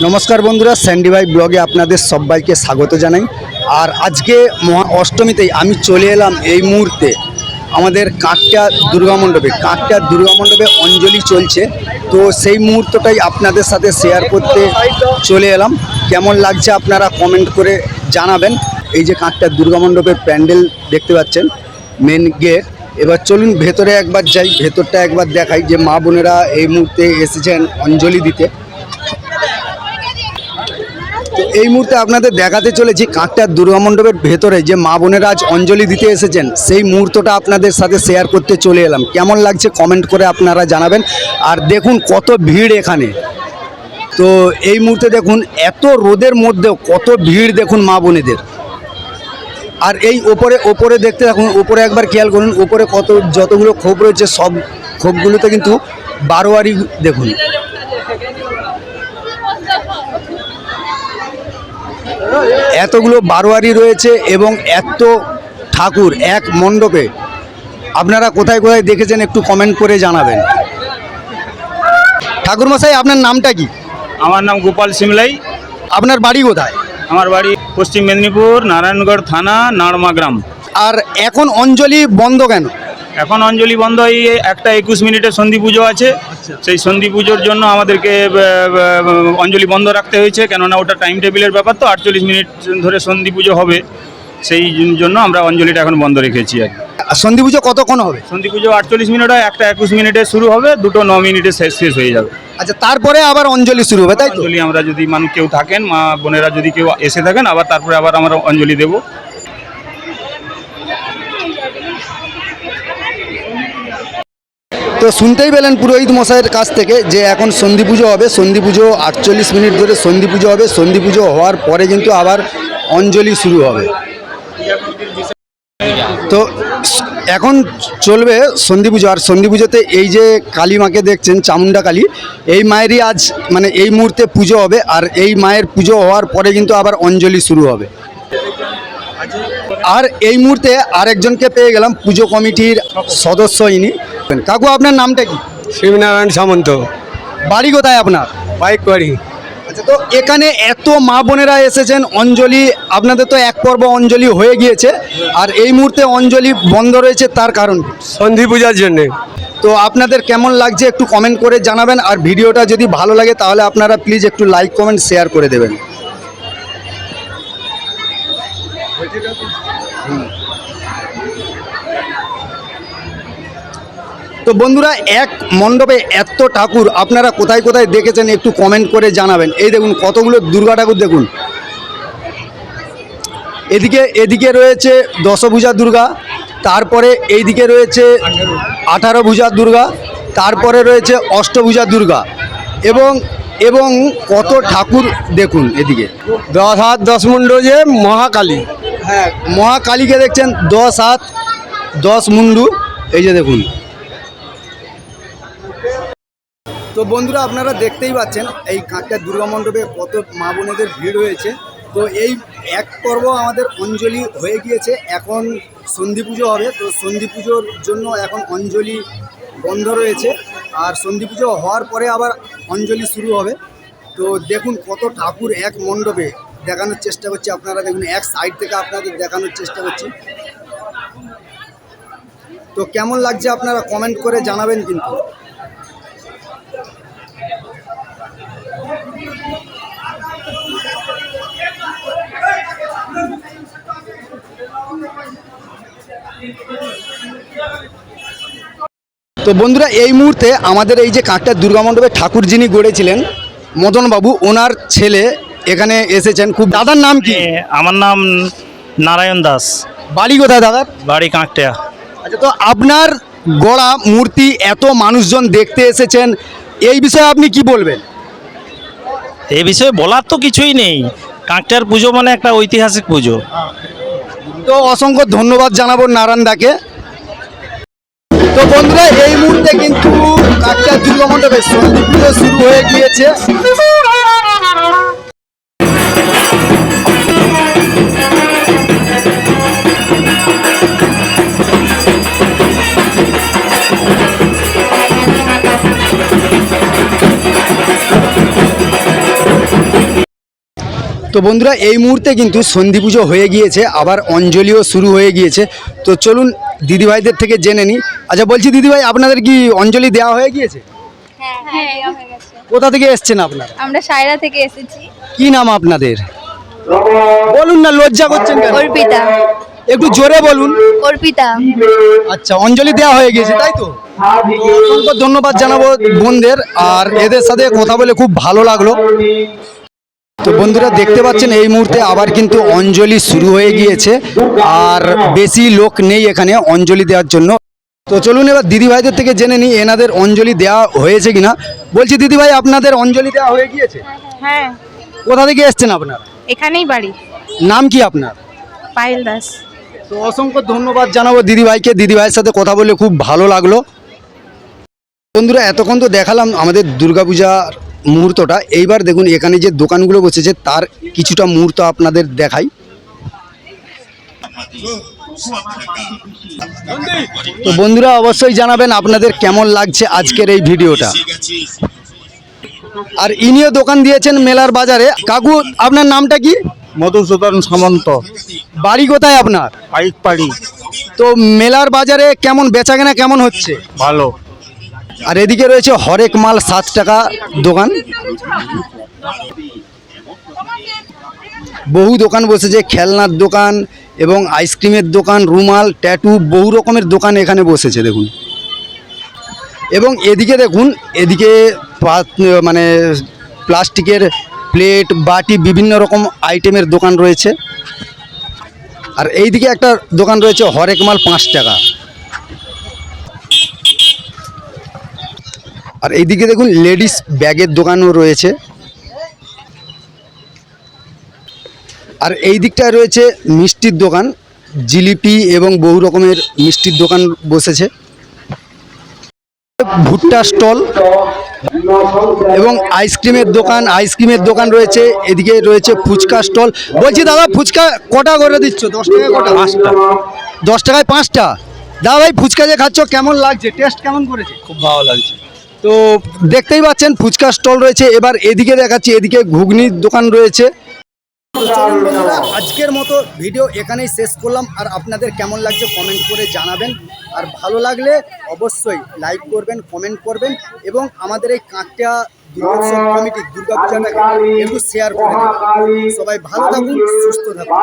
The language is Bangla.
নমস্কার বন্ধুরা স্যান্ডিভাই ব্লগে আপনাদের সবাইকে স্বাগত জানাই। আর আজকে মহা অষ্টমীতেই আমি চলে এলাম এই মুহূর্তে আমাদের কাঁকটা দুর্গা মণ্ডপে। কাঁকটা দুর্গা মণ্ডপে অঞ্জলি চলছে, তো সেই মুহূর্তটাই আপনাদের সাথে শেয়ার করতে চলে এলাম। কেমন লাগছে আপনারা কমেন্ট করে জানাবেন। এই যে কাঁকটা দুর্গা মণ্ডপের প্যান্ডেল দেখতে পাচ্ছেন মেন গেট এবার চলুন ভেতরে একবার যাই, ভেতরটা একবার দেখাই যে মা বোনেরা এই মুহূর্তে এসেছেন অঞ্জলি দিতে। এই মুহূর্তে আপনাদের দেখাতে চলেছি কাঁকটার দুর্গা মণ্ডপের ভেতরে যে মা বোনেরা আজ অঞ্জলি দিতে এসেছেন, সেই মুহূর্তটা আপনাদের সাথে শেয়ার করতে চলে এলাম। কেমন লাগছে কমেন্ট করে আপনারা জানাবেন। আর দেখুন কত ভিড় এখানে। তো এই মুহূর্তে দেখুন, এত রোদের মধ্যেও কত ভিড় দেখুন মা বোনেদের। আর এই ওপরে ওপরে দেখতে দেখুন ওপরে একবার খেয়াল করুন, ওপরে কত, যতগুলো ক্ষোভ রয়েছে, সব ক্ষোভগুলোতে কিন্তু বারোয়ারি দেখুন। এতগুলো বারোয়ারি রয়েছে এবং এত ঠাকুর এক মণ্ডপে। আপনারা কোথায় কোথায় দেখেছেন একটু কমেন্ট করে জানাবেন। ঠাকুরমশাই আপনার নামটা কি? আমার নাম গোপাল সিমলাই। আপনার বাড়ি কোথায়? আমার বাড়ি পশ্চিম মেদিনীপুর নারায়ণগড় থানা নাড়মা গ্রাম। আর এখন অঞ্জলি বন্ধ কেন? এখন অঞ্জলি বন্ধ এই একটা একুশ মিনিটের সন্ধি পুজো আছে। সেই সন্ধি পুজোর জন্য আমাদেরকে অঞ্জলি বন্ধ রাখতে হয়েছে। কেননা ওটা টাইম টেবিলের ব্যাপার তো আটচল্লিশ মিনিট ধরে সন্ধি পুজো হবে। সেই জন্য আমরা অঞ্জলিটা এখন বন্ধ রেখেছি আর কি। আর সন্ধি পুজো কতক্ষণ হবে? সন্ধি পুজো আটচল্লিশ মিনিট হয় একটা একুশ মিনিটে শুরু হবে দুটো ন মিনিটে শেষ শেষ হয়ে যাবে। আচ্ছা তারপরে আবার অঞ্জলি শুরু হবে তাই অঞ্জলি আমরা যদি মানুষ কেউ থাকেন মা বোনেরা যদি কেউ এসে থাকেন আবার তারপরে আবার আমরা অঞ্জলি দেবো। তো শুনতেই পেলেন পুরোহিত মশাইয়ের কাছ থেকে যে এখন সন্ধি পুজো হবে। সন্ধি পুজো আটচল্লিশ মিনিট ধরে সন্ধি পুজো হবে। সন্ধি পুজো হওয়ার পরে কিন্তু আবার অঞ্জলি শুরু হবে। তো এখন চলবে সন্ধি পুজো। আর সন্ধি পুজোতে এই যে কালী মাকে দেখছেন চামুন্ডা কালী, এই মায়েরই আজ মানে এই মুহূর্তে পুজো হবে। আর এই মায়ের পুজো হওয়ার পরে কিন্তু আবার অঞ্জলি শুরু হবে। আর এই মুহূর্তে আরেকজনকে পেয়ে গেলাম পুজো কমিটির সদস্য ইনি। কাকু আপনার নামটা কি? শিবনারায়ণ সামন্ত। বাড়ি কোথায় আপনার? বাইক বাড়ি আচ্ছা তো এখানে এত মা বোনেরা এসেছেন অঞ্জলি আপনাদের তো এক পর্ব অঞ্জলি হয়ে গিয়েছে। আর এই মুহূর্তে অঞ্জলি বন্ধ রয়েছে তার কারণ? সন্ধি পূজার জন্যে। তো আপনাদের কেমন লাগছে একটু কমেন্ট করে জানাবেন আর ভিডিওটা যদি ভালো লাগে তাহলে আপনারা প্লিজ একটু লাইক কমেন্ট শেয়ার করে দেবেন। তো বন্ধুরা, এক মণ্ডপে এত ঠাকুর, আপনারা কোথায় কোথায় দেখেছেন একটু কমেন্ট করে জানাবেন। এই দেখুন, কতগুলো দুর্গা ঠাকুর দেখুন। এদিকে এদিকে রয়েছে দশভূজা দুর্গা, তারপরে এইদিকে রয়েছে আঠারো ভূজা দুর্গা, তারপরে রয়েছে অষ্টভুজা দুর্গা। এবং এবং কত ঠাকুর দেখুন এদিকে। দশ হাত দশ মুন্ড যে মহাকালী। হ্যাঁ মহাকালীকে দেখছেন দশ হাত, দশ মুন্ডু। এই যে দেখুন। তো বন্ধুরা, আপনারা দেখতেই পাচ্ছেন, এই কাঁকটা দুর্গা মণ্ডপে কত মা বোনেদের ভিড় হয়েছে। তো এই এক পর্ব আমাদের অঞ্জলি হয়ে গিয়েছে। এখন সন্ধি পুজো হবে। তো সন্ধি পুজোর জন্য এখন অঞ্জলি বন্ধ রয়েছে। আর সন্ধি পুজো হওয়ার পরে আবার অঞ্জলি শুরু হবে। তো দেখুন কত ঠাকুর এক মণ্ডপে। দেখানোর চেষ্টা করছি। আপনারা দেখুন, এক সাইড থেকে আপনাদের দেখানোর চেষ্টা করছি। তো কেমন লাগছে আপনারা কমেন্ট করে জানাবেন কিন্তু। তো বন্ধুরা, এই মুহূর্তে আমাদের এই যে কাঁকটা দুর্গা মণ্ডপে ঠাকুর যিনি গড়েছিলেন, মদনবাবু, ওনার ছেলে এখানে এসেছেন খুব দাদার নাম কি? আমার নাম নারায়ণ দাস। বাড়ি কোথায় দাদার? বাড়ি কাঁকটিয়া আচ্ছা তো আপনার গড়া মূর্তি এত মানুষজন দেখতে এসেছেন এই বিষয়ে আপনি কি বলবেন? এই বিষয়ে বলার তো কিছুই নেই। কাঁকটিয়ার পুজো মানে একটা ঐতিহাসিক পুজো। তো অসংখ্য ধন্যবাদ জানাব নারায়ণদাকে তো বন্ধুরা এই মুহূর্তে কিন্তু কাকটা দুর্গা মণ্ডপে পুজো শুরু হয়ে গিয়েছে। তো বন্ধুরা এই মুহূর্তে কিন্তু সন্ধি পুজো হয়ে গিয়েছে আবার অঞ্জলিও শুরু হয়ে গিয়েছে। তো চলুন দিদিভাইদের থেকে জেনে নিই। আচ্ছা বলছি দিদিভাই আপনাদের কি অঞ্জলি দেওয়া হয়ে গিয়েছে? হ্যাঁ হ্যাঁ। কোথা থেকে এসছেন আপনারা? আমরা সায়রা থেকে এসেছি। কি নাম আপনাদের? বলুন না লজ্জা করছেন কেন? অর্পিতা। একটু জোরে বলুন। অর্পিতা। আচ্ছা অঞ্জলি দেওয়া হয়ে গেছে তাই তো? অসংখ্য ধন্যবাদ জানাব বোনদের আর এদের সাথে কথা বলে খুব ভালো লাগল। তো বন্ধুরা দেখতে পাচ্ছেন এই মুহূর্তে আবার কিন্তু অঞ্জলি শুরু হয়ে গিয়েছে। আর বেশি লোক নেই এখানে অঞ্জলি দেওয়ার জন্য। তো চলুন এবার দিদি ভাইদের থেকে জেনে নিই এনাদের অঞ্জলি দেওয়া হয়েছে কিনা। বলছি দিদি ভাই আপনাদের অঞ্জলি দেওয়া হয়ে গিয়েছে? হ্যাঁ। কোথা থেকে এসছেন আপনারা? এখানেই বাড়ি। নাম কি আপনার? পায়েল দাস। তো অসংখ্য ধন্যবাদ জানাব দিদিভাইকে দিদিভাইয়ের সাথে কথা বলে খুব ভালো লাগল। বন্ধুরা এতক্ষণ তো দেখালাম আমাদের দুর্গাপূজার মুহূর্তটা। এইবার দেখুন এখানে যে দোকানগুলো বসেছে তার কিছুটা মুহূর্ত আপনাদের দেখাই। তো বন্ধুরা অবশ্যই জানাবেন আপনাদের কেমন লাগছে আজকের এই ভিডিওটা। আর ইনিও দোকান দিয়েছেন মেলার বাজারে। কাকু আপনার নামটা কি? মধুসূদন সামন্ত। বাড়ি কোথায় আপনার? পাইক পাড়ি তো মেলার বাজারে কেমন বেচাকেনা কেমন হচ্ছে? ভালো। আর এদিকে রয়েছে হরেক মাল সাত টাকা দোকান। বহু দোকান বসেছে, খেলনার দোকান এবং আইসক্রিমের দোকান, রুমাল, ট্যাটু, বহু রকমের দোকান এখানে বসেছে, দেখুন। এবং এদিকে দেখুন, এদিকে মানে প্লাস্টিকের প্লেট, বাটি, বিভিন্ন রকম আইটেমের দোকান রয়েছে। আর এইদিকে একটা দোকান রয়েছে হরেক মাল পাঁচ টাকা। আর এইদিকে দেখুন লেডিস ব্যাগের দোকানও রয়েছে। আর এই দিকটায় রয়েছে মিষ্টির দোকান, জিলিপি এবং বহু রকমের মিষ্টির দোকান বসেছে। ভুট্টা স্টল এবং আইসক্রিমের দোকান আইসক্রিমের দোকান রয়েছে, এদিকে রয়েছে ফুচকা স্টল। বলছি দাদা, ফুচকা কটা করে দিচ্ছ? দশ টাকায় কটা? পাঁচটা। দশ টাকায় পাঁচটা? দাদা ভাই, ফুচকা যে খাচ্ছ, কেমন লাগছে? টেস্ট কেমন করেছে? খুব ভালো লাগছে। তো দেখতেই পাচ্ছেন, ফুচকা স্টল রয়েছে। এবার এদিকে দেখাচ্ছি, এদিকে ঘুগনির দোকান রয়েছে। আজকের মতো ভিডিও এখানেই শেষ করলাম। আর আপনাদের কেমন লাগছে কমেন্ট করে জানাবেন। আর ভালো লাগলে অবশ্যই লাইক করবেন, কমেন্ট করবেন এবং আমাদের এই কাঁকটা দুর্গোৎসব কমিটি দুর্গাপূজাটাকে একটু শেয়ার করে সবাই ভালো থাকুন, সুস্থ থাকুন।